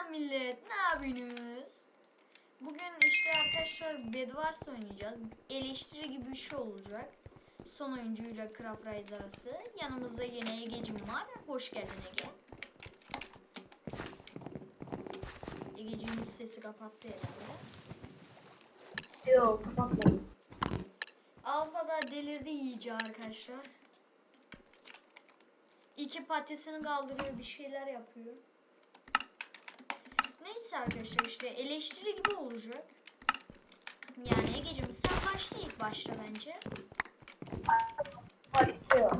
Selam millet, ne yapıyorsunuz? Bugün işte arkadaşlar Bedwars oynayacağız. Eleştiri gibi bir şey olacak. Son oyuncuyla Craft Rise arası. Yanımızda yine Ege'cim var. Hoş geldin Ege. Ege'ciğimiz sesi kapattı herhalde. Yok kapatmadım. Alfa'da delirdi iyice arkadaşlar. İki patisini kaldırıyor bir şeyler yapıyor. Neyse arkadaşlar işte eleştiri gibi olacak. Yani Ege'cim sen başla ilk başta bence. Başlıyor.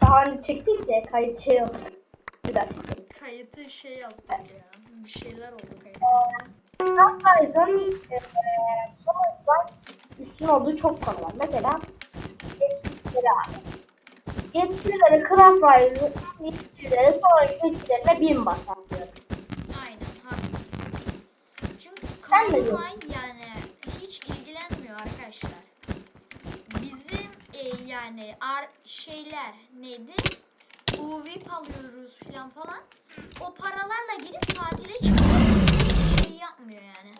Daha önce çektik de kayıt şey yok. Bir dakika. Kayıtı şey yaptık ya. Bir şeyler oldu kayıtımızda. Sunrise'ın e, son olarak üstün olduğu çok konu var. Mesela yetkileri abi. Yetkileri Craft Rise'ın yetkileri sonraki yetkilerine bin basar Sen ne Kanunay yani hiç ilgilenmiyor arkadaşlar. Bizim e, yani ar şeyler neydi? UVP alıyoruz falan falan. O paralarla gidip tatile çıkıyor. Şey yapmıyor yani.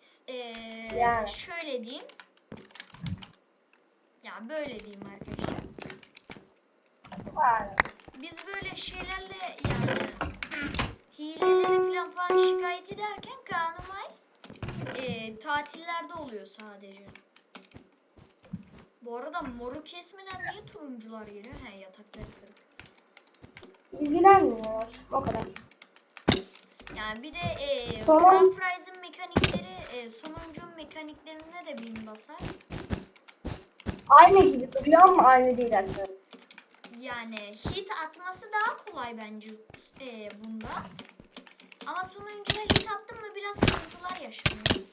S- E, Yani. Şöyle diyeyim. Ya böyle diyeyim arkadaşlar. Yani. Biz böyle şeylerle yani hileleri falan falan şikayet ederken Kanumay e, tatillerde oluyor sadece. Bu arada moru kesmeden niye turuncular geliyor? He yatakları kırık. İlgilenmiyor. O kadar. Yani bir de e. Craft Rise'ın mekanikleri e, sonuncunun mekaniklerinde de bin basar. Aynı gibi duruyor ama aynı değil arkadaşlar. Yani hit atması daha kolay bence e, bunda. Ama sonuncuda hit attım mı biraz sıkıntılar yaşanıyor.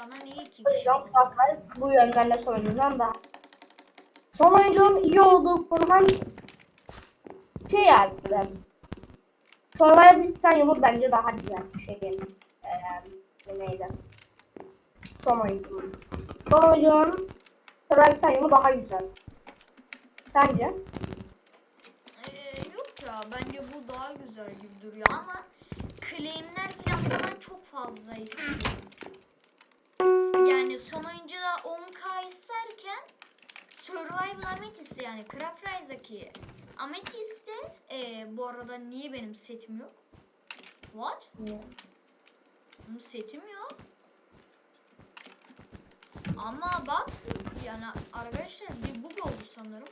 Bana niye iki O kişi? yüzden Craft Rise bu yönden de son oyuncudan daha. Son oyuncunun iyi olduğu konudan şey yani ben. Survival İspanyol'u bence daha güzel şey eee neydi? Son oyuncunun. Son oyuncunun Survival daha güzel. Sence? Bence bu daha güzel gibi duruyor ama claimler falan falan çok fazla istiyor. Yani son oyuncuda 10k isterken Survival Amethyst yani Craft Rise'daki Amethyst'te ee, bu arada niye benim setim yok? What? Benim setim yok. Ama bak yani arkadaşlar bir bug oldu sanırım.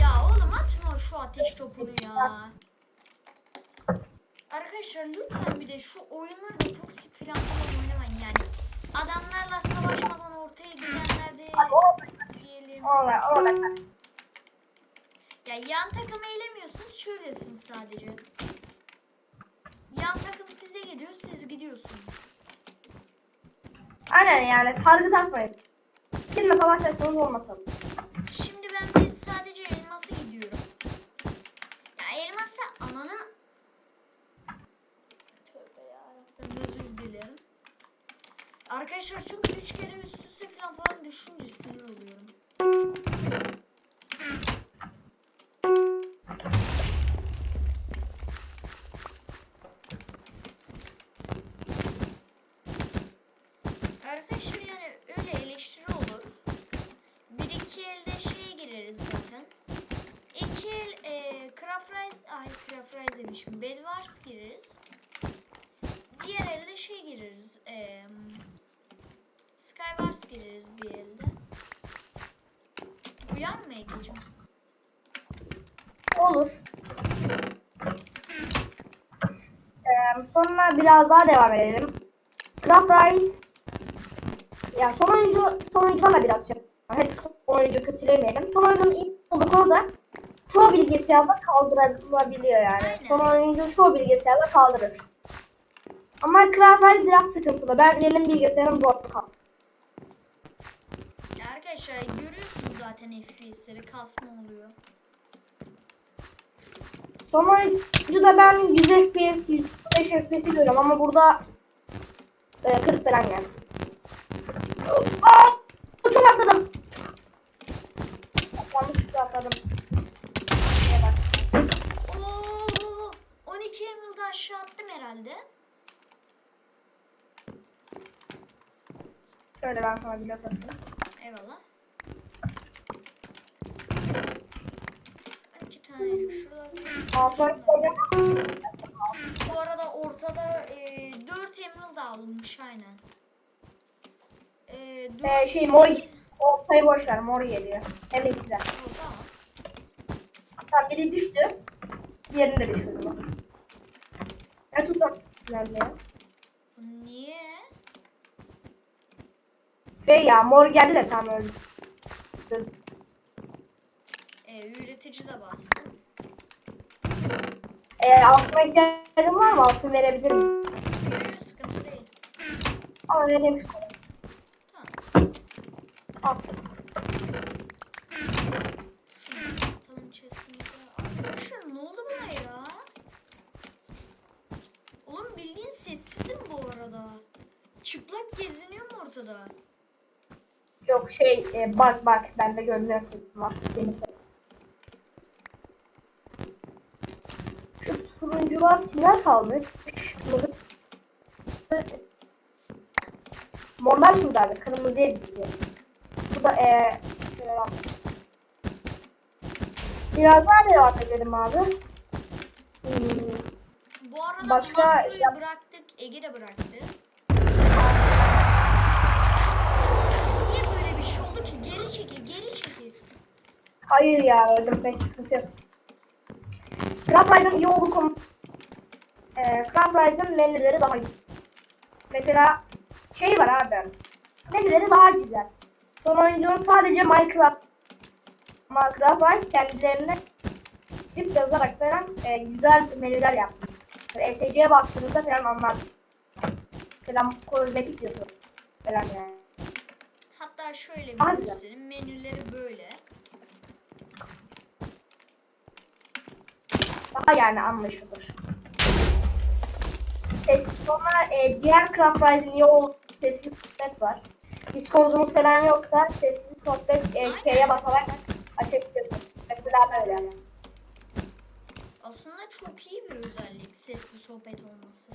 Ya oğlum atma şu ateş topunu ya. Arkadaşlar lütfen bir de şu oyunları da toksik falan falan oynamayın yani. Adamlarla savaşmadan ortaya gidenlerde diyelim. Orada, orada. Ya yan takımı eylemiyorsunuz şöylesiniz sadece. Yan takım size geliyor siz gidiyorsunuz. Aynen yani target atmayın. Kimle savaşırsanız olmasın. Arkadaşlar çünkü üç kere üst üste falan falan düşünce sinir oluyorum. Arkadaşlar yani öyle eleştiri olur. Bir iki elde şeye gireriz zaten. İki el e, Craft Rise, ay Craft Rise demişim. Bedwars gireriz. Diğer elde şey gireriz. E, Skywars gireriz bir elde. Uyar mı Ege'cim? Olur. Ee, sonra biraz daha devam edelim. Craft Rise ya son oyuncu son oyuncudan da biraz şey. Hep son oyuncu kötülemeyelim. Son oyuncunun ilk olduğu konuda çoğu bilgisayarda kaldırılabiliyor yani. Aynen. Son oyuncu çoğu bilgisayarda kaldırır. Ama Craft Rise biraz sıkıntılı. Ben benim bilgisayarım zor kaldı. Arkadaşlar görüyorsunuz zaten FPS'leri kasma oluyor. Sonucu da ben 100 FPS, 105 FPS görüyorum ama burada e, 40 falan yani. Aa! Çok atladım. Yanlışlıkla atladım. Oo, 12 Emerald'ı aşağı attım herhalde. Şöyle ben sana bir laf atayım. Eyvallah. Ben şurada Bu arada ortada e, 4 emerald alınmış aynen. E, dört, Ee, şey mor ortayı boş ver mor geliyor. Hem ikisinden. O, tamam. Tamam biri düştü. Diğerini de düşürdüm. Ne tutam? Nerede ya? Niye? Şey ya mor geldi de tam öldü. E, üretici de bastı. Ee, altına ihtiyacın var mı? Altın verebilir misin? Yok sıkıntı değil. Al vereyim. Tamam. Şunu. Arkadaşlar ne oldu buna ya? Oğlum bildiğin sessizim bu arada. Çıplak geziniyorum ortada. Yok şey e, bak bak bende görünüyor sesim var. Kimler kaldı? Morlar şuradaydı. Kırmızıya gidiyor. Bu da e, şöyle bak. Biraz daha devam edelim abi. Hmm, Bu arada Başka yap- bıraktık. Ege de bıraktı. Niye böyle bir şey oldu ki? Geri çekil, geri çekil. hayır ya öldüm pek sıkıntı yok. Rise'ın iyi olduğu konu. E, Craft Rise'ın menüleri daha iyi. Mesela şey var abi. Menüleri daha güzel. Son oyuncunun sadece Minecraft Minecraft Rise kendilerine çift yazarak falan e, güzel menüler yapmış. ESC'ye bastığınızda falan anlar. Mesela kozmetik yazıyor. Falan yani. Hatta şöyle bir Hadi. göstereyim. Menüleri böyle. Daha yani anlaşılır. Ses, sonra e, diğer Craft Rise'in iyi olduğu sesli sohbet var. Discord'umuz falan yoksa sesli sohbet e, K'ye basarak açabilirsiniz. Mesela böyle. Aslında çok iyi bir özellik sesli sohbet olması.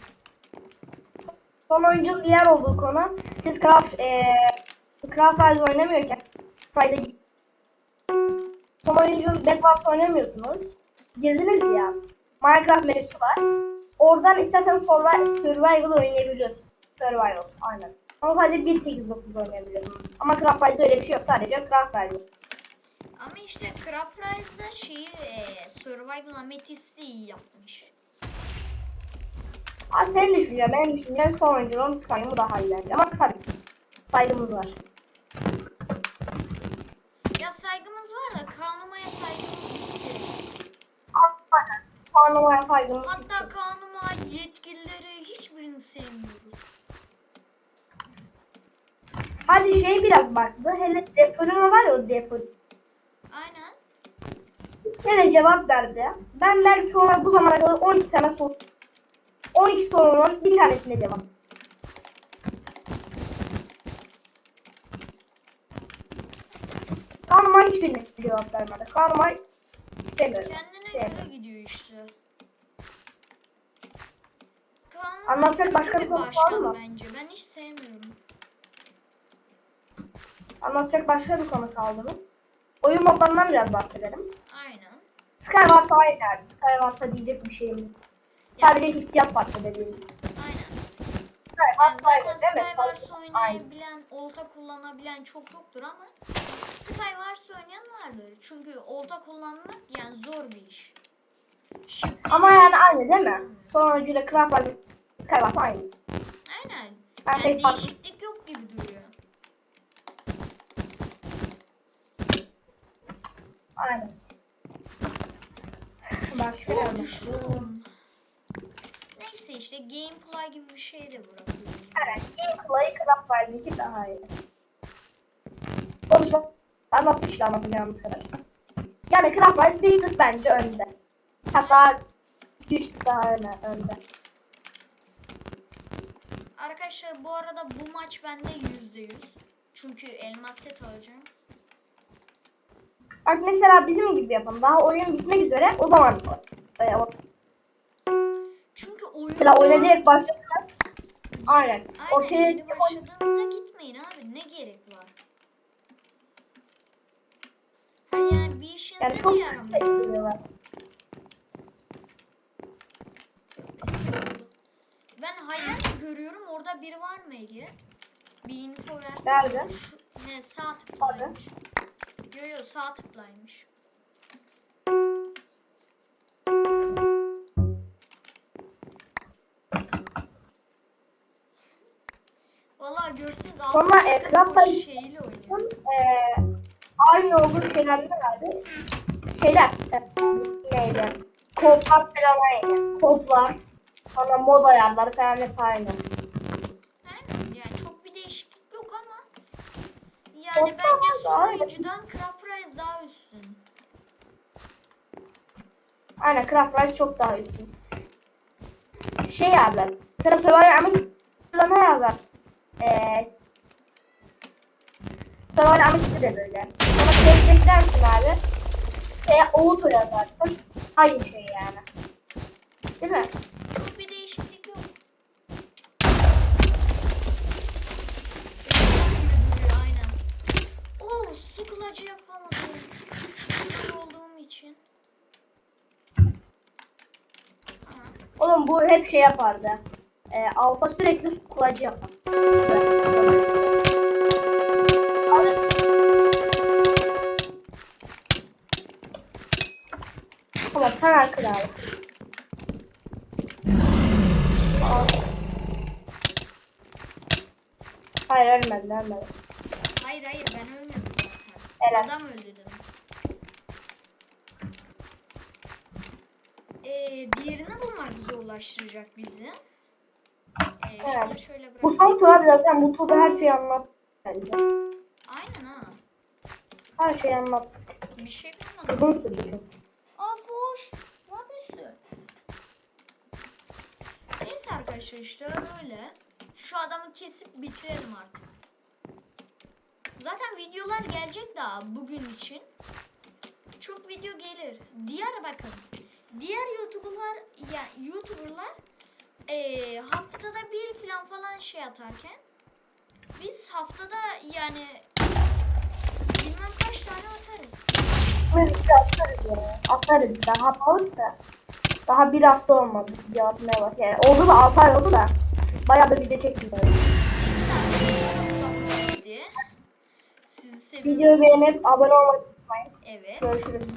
Son oyuncunun diğer olduğu konu siz Craft, e, Craft Rise oynamıyorken Friday Son oyuncunun Bedwars oynamıyorsunuz. Girdiniz ya. Minecraft menüsü var. Oradan isterseniz survival, survival oynayabiliyorsunuz. Survival aynen. Ama sadece 1.8.9 oynayabiliyorsunuz. Ama Craft Rise'de öyle bir şey yok. Sadece Craft Rise. Ama işte Craft Rise'da şeyi e, Survival Amethyst'i iyi yapmış. Abi senin düşüncen, benim düşüncem son oyuncunun sayımı daha iyi bence. Ama tabii saygımız var. Ya saygımız var da Kanuma'ya saygımız bitti. Aynen. Puanlamaya saygımız Hatta Kanuma yetkilileri hiçbirini sevmiyoruz. Hadi şey biraz baktı. Hele Defur'un var ya o Defur. Aynen. Hele cevap verdi. Ben belki ona bu zamana kadar 12 tane soru 12 sorunun bir tanesine cevap. Karma hiçbirine cevap vermedi. Karma istemiyorum. Kendine göre gidiyor işte. Anlatacak başka bir konu var mı? bence. Ben hiç sevmiyorum. Anlatacak başka bir konu kaldı mı? Oyun modlarından biraz bahsedelim. Aynen. Skywars'a aynı abi. Skywars'a diyecek bir şeyim yok. Sadece hissiyat farklı dediğim. Aynen. Skywars Yani aynı zaten? Skywars Aynı. oynayabilen, olta kullanabilen çok yoktur ama Skywars oynayan vardır. Çünkü olta kullanmak yani zor bir iş. Ama yani aynı değil mi? Sonucuyla Craft Rider Skywars aynı. Aynen. Ben Yani pek değişiklik yok gibi duruyor. Aynen. Oh, anlatayım? düşüyorum. Neyse işte gameplay gibi bir şey de bırakıyorum. Evet, gameplay Craft Rider'ınki daha iyi. Sonuçta anlatmıştı anlatacağımız kadar. Yani Craft Rider bir bence önde. Hatta 2-3 tık daha öne, önde. Arkadaşlar bu arada bu maç bende %100. Çünkü elmas set alacağım. Bak mesela bizim gibi yapalım. Daha oyun bitmek üzere o zaman e, o- Çünkü oyun mesela oyuna direkt başladılar. Aynen. Aynen Ortaya yeni başladığınızda gitmeyin abi. Ne gerek var? Hani yani bir işinize yani çok yaramıyor. sektiriyorlar. Ben hayal görüyorum orada biri var mı Ege? Bir info versene. Nerede? Şu, ne sağ tıklaymış. Yo yo sağ tıklaymış. Valla görseniz Sonra payı- şeyiyle oynuyor. Eee, aynı olduğu şeyler ne vardı? Şeyler. e, neydi? Kodlar falan aynı. Kodlar. Sonra mod ayarları falan hep aynı. Aynen. Yani çok bir değişiklik yok ama yani Olsa bence son oyuncudan Craft Rise daha üstün. Aynen Craft Rise çok daha üstün. Şey abi. Sıra Survivor ama ne yazar? Eee Survivor ama de böyle. Sonra tek eklersin abi. Şeye Auto yazarsın. Aynı şey yani. Değil mi? Çok bir yapamadım. Su olduğum için. Oğlum bu hep şey yapardı. Ee, Alfa sürekli su kulacı yapar. Tamam hemen kır abi. Al. Hayır ölmedi ölmedi. Hayır hayır ben ölmedim zaten. Adam öldürdüm. Ee, diğerini bulmak zorlaştıracak bizi. Ee, şunu Evet. şöyle Bu bırak. son tur abi zaten bu turda her şeyi anlat. Bence. Aynen ha. Her şeyi anlat. Bir şey bulmadım. Uzun sürüyor. Aa boş. Ne yapıyorsun? Neyse arkadaşlar işte öyle. Şu adamı kesip bitirelim artık. Zaten videolar gelecek daha bugün için. Çok video gelir. Diğer bakın. Diğer YouTuber'lar ya YouTuber'lar eee, haftada bir falan falan şey atarken biz haftada yani bilmem kaç tane atarız. İşte atarız ya. Atarız. Daha haftalık da. Daha bir hafta olmadı. Video atmaya bak. Yani oldu da 6 ay oldu da. Bayağı da video çektim böyle. Sizi seviyorum. Videoyu beğenip abone olmayı unutmayın. Evet. Görüşürüz.